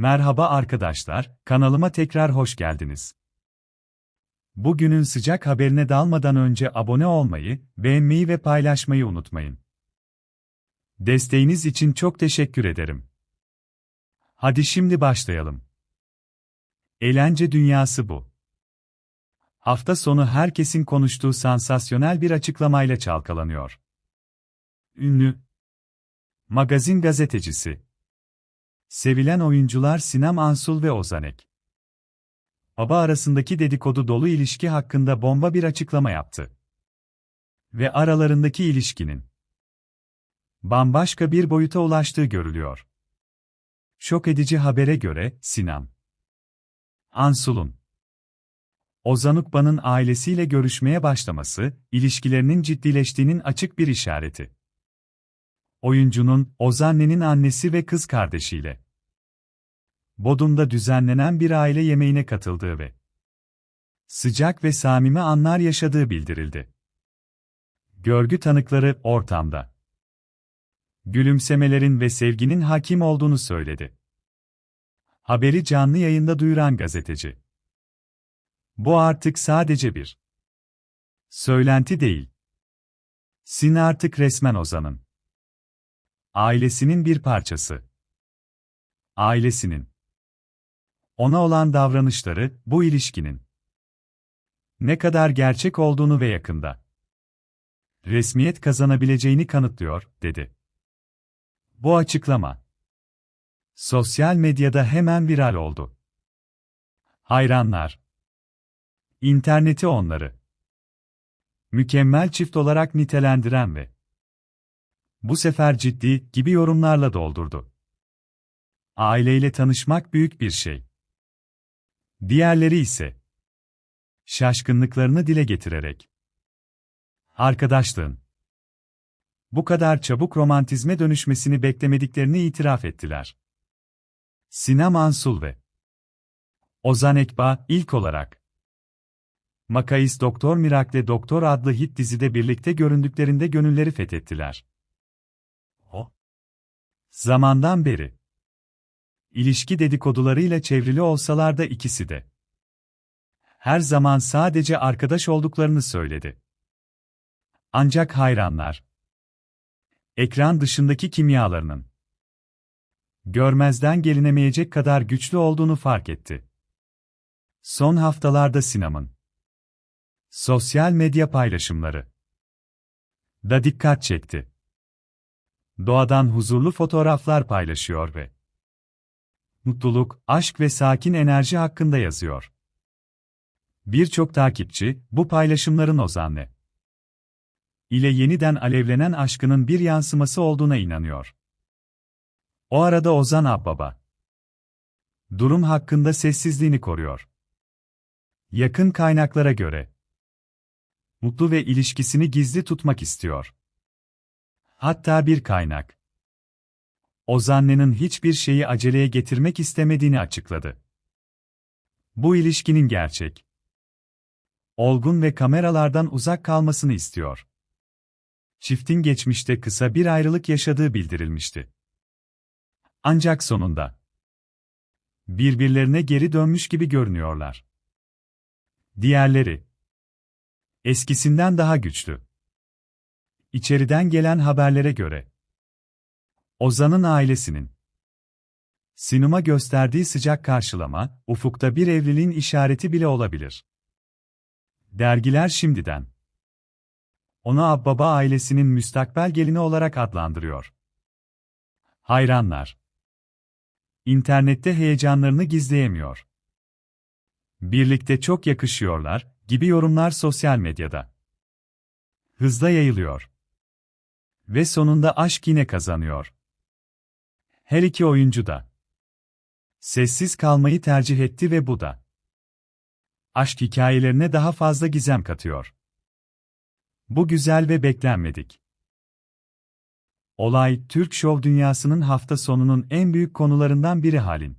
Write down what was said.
Merhaba arkadaşlar, kanalıma tekrar hoş geldiniz. Bugünün sıcak haberine dalmadan önce abone olmayı, beğenmeyi ve paylaşmayı unutmayın. Desteğiniz için çok teşekkür ederim. Hadi şimdi başlayalım. Eğlence dünyası bu. Hafta sonu herkesin konuştuğu sansasyonel bir açıklamayla çalkalanıyor. Ünlü Magazin gazetecisi Sevilen oyuncular Sinem Ansul ve Ozanek. Baba arasındaki dedikodu dolu ilişki hakkında bomba bir açıklama yaptı. Ve aralarındaki ilişkinin bambaşka bir boyuta ulaştığı görülüyor. Şok edici habere göre Sinem Ansul'un Ozan Ukba'nın ailesiyle görüşmeye başlaması, ilişkilerinin ciddileştiğinin açık bir işareti. Oyuncunun, Ozanne'nin annesi ve kız kardeşiyle Bodum'da düzenlenen bir aile yemeğine katıldığı ve sıcak ve samimi anlar yaşadığı bildirildi. Görgü tanıkları ortamda gülümsemelerin ve sevginin hakim olduğunu söyledi. Haberi canlı yayında duyuran gazeteci. Bu artık sadece bir söylenti değil. Sin artık resmen Ozan'ın ailesinin bir parçası. Ailesinin ona olan davranışları bu ilişkinin ne kadar gerçek olduğunu ve yakında resmiyet kazanabileceğini kanıtlıyor, dedi. Bu açıklama sosyal medyada hemen viral oldu. Hayranlar interneti onları mükemmel çift olarak nitelendiren ve bu sefer ciddi gibi yorumlarla doldurdu. Aileyle tanışmak büyük bir şey. Diğerleri ise şaşkınlıklarını dile getirerek arkadaşlığın bu kadar çabuk romantizme dönüşmesini beklemediklerini itiraf ettiler. Sinem Ansul ve Ozan Ekba ilk olarak Makais Doktor Miracle Doktor adlı hit dizide birlikte göründüklerinde gönülleri fethettiler. O zamandan beri ilişki dedikodularıyla çevrili olsalar da ikisi de her zaman sadece arkadaş olduklarını söyledi. Ancak hayranlar ekran dışındaki kimyalarının görmezden gelinemeyecek kadar güçlü olduğunu fark etti. Son haftalarda sinemın sosyal medya paylaşımları da dikkat çekti. Doğadan huzurlu fotoğraflar paylaşıyor ve mutluluk, aşk ve sakin enerji hakkında yazıyor. Birçok takipçi, bu paylaşımların Ozan'le ile yeniden alevlenen aşkının bir yansıması olduğuna inanıyor. O arada Ozan Abbaba durum hakkında sessizliğini koruyor. Yakın kaynaklara göre mutlu ve ilişkisini gizli tutmak istiyor. Hatta bir kaynak Ozanne'nin hiçbir şeyi aceleye getirmek istemediğini açıkladı. Bu ilişkinin gerçek, olgun ve kameralardan uzak kalmasını istiyor. Çiftin geçmişte kısa bir ayrılık yaşadığı bildirilmişti. Ancak sonunda birbirlerine geri dönmüş gibi görünüyorlar. Diğerleri eskisinden daha güçlü. İçeriden gelen haberlere göre Ozan'ın ailesinin Sinum'a gösterdiği sıcak karşılama, ufukta bir evliliğin işareti bile olabilir. Dergiler şimdiden onu Abbaba ailesinin müstakbel gelini olarak adlandırıyor. Hayranlar internette heyecanlarını gizleyemiyor. Birlikte çok yakışıyorlar gibi yorumlar sosyal medyada hızla yayılıyor. Ve sonunda aşk yine kazanıyor. Her iki oyuncu da sessiz kalmayı tercih etti ve bu da aşk hikayelerine daha fazla gizem katıyor. Bu güzel ve beklenmedik. Olay, Türk şov dünyasının hafta sonunun en büyük konularından biri halin.